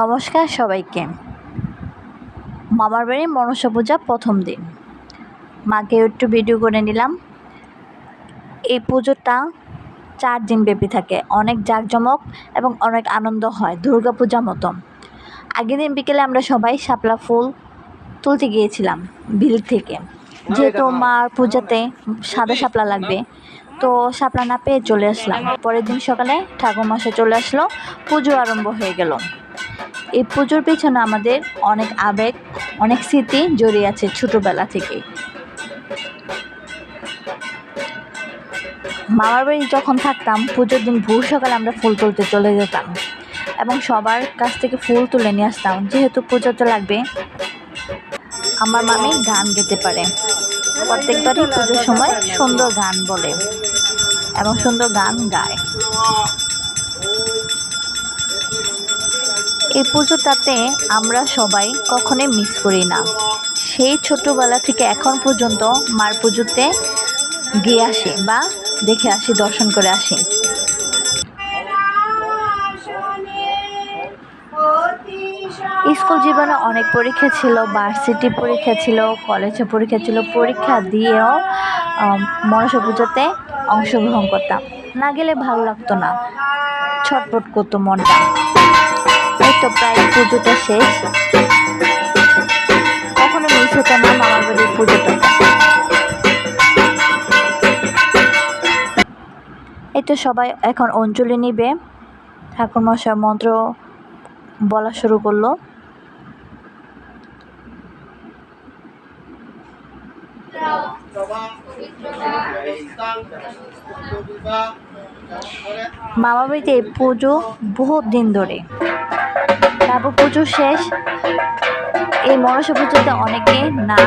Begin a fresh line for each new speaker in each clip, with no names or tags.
নমস্কার সবাইকে। মামার বাড়ি মনসা পূজা প্রথম দিন। মাকে একটু ভিডিও করে নিলাম। এই পুজোটা চার দিন ব্যাপী থাকে। অনেক জাঁকজমক এবং অনেক আনন্দ হয় দুর্গা পূজা মতো। আগের দিন বিকেলে আমরা সবাই শাপলা ফুল তুলতে গিয়েছিলাম বিল থেকে। যেহেতু মার পূজাতে সাদা শাপলা লাগবে, তো শাপলা না পেয়ে চলে আসলাম। পরের দিন সকালে ঠাকুর মশাই চলে আসলো, পুজো আরম্ভ হয়ে গেল। এই পুজোর পেছনে আমাদের অনেক আবেগ, অনেক স্মৃতি জড়িয়ে আছে ছোটোবেলা থেকেই। মামার বাড়ি যখন থাকতাম, পুজোর দিন ভোর সকালে আমরা ফুল তুলতে চলে যেতাম এবং সবার কাছ থেকে ফুল তুলে নিয়ে আসতাম। যেহেতু পুজোতে লাগবে, আমার মামি গান গেতে পারে। প্রত্যেকবারই পুজোর সময় সুন্দর গান বলে এবং সুন্দর গান গায়। এই পুজোটাতে আমরা সবাই কখনোই মিস করি না। সেই ছোটোবেলা থেকে এখন পর্যন্ত মার পুজোতে গিয়ে আসি বা দেখে আসি, দর্শন করে আসি। স্কুল জীবনে অনেক পরীক্ষা ছিল ভার্সিটি পরীক্ষা ছিল কলেজে পরীক্ষা ছিল, পরীক্ষা দিয়েও মনসা পুজোতে অংশগ্রহণ করতাম। না গেলে ভালো লাগতো না। ছটফট করতো মনটা। তো প্রায় পুজোটা শেষ। কখনো মিস হতো না, মামার বাড়ির পুজোটা। এই তো সবাই এখন অঞ্জলি নিবে। ঠাকুরমশাই মন্ত্র বলা শুরু করল। মামা বাড়িতে পুজো বহুত দিন ধরে। তারপর পুজো শেষ। এই মনসা পুজোতে অনেকে না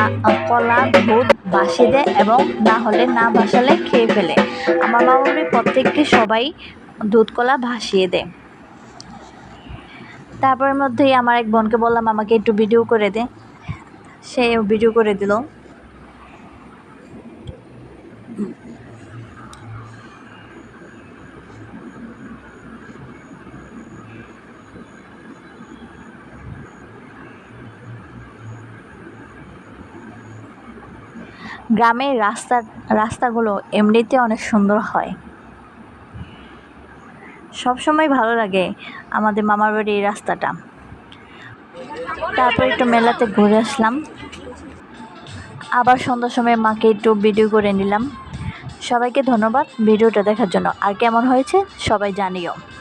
কলা, দুধ বাসি দেয় এবং না হলে না ভাসালে খেয়ে ফেলে। আমার বাবা বাড়ির প্রত্যেককে সবাই দুধ, কলা ভাসিয়ে দেয়। তারপরের মধ্যেই আমার এক বোনকে বললাম, আমাকে একটু ভিডিও করে দে। সে ভিডিও করে দিল। গ্রামের রাস্তা, রাস্তাগুলো এমনিতে অনেক সুন্দর হয়। সবসময় ভালো লাগে আমাদের মামার বাড়ির রাস্তাটা। তারপর একটু মেলাতে ঘুরে আসলাম। আবার সন্ধ্যার সময় মাকে একটু ভিডিও করে নিলাম। সবাইকে ধন্যবাদ ভিডিওটা দেখার জন্য। আর কেমন হয়েছে সবাই জানিও।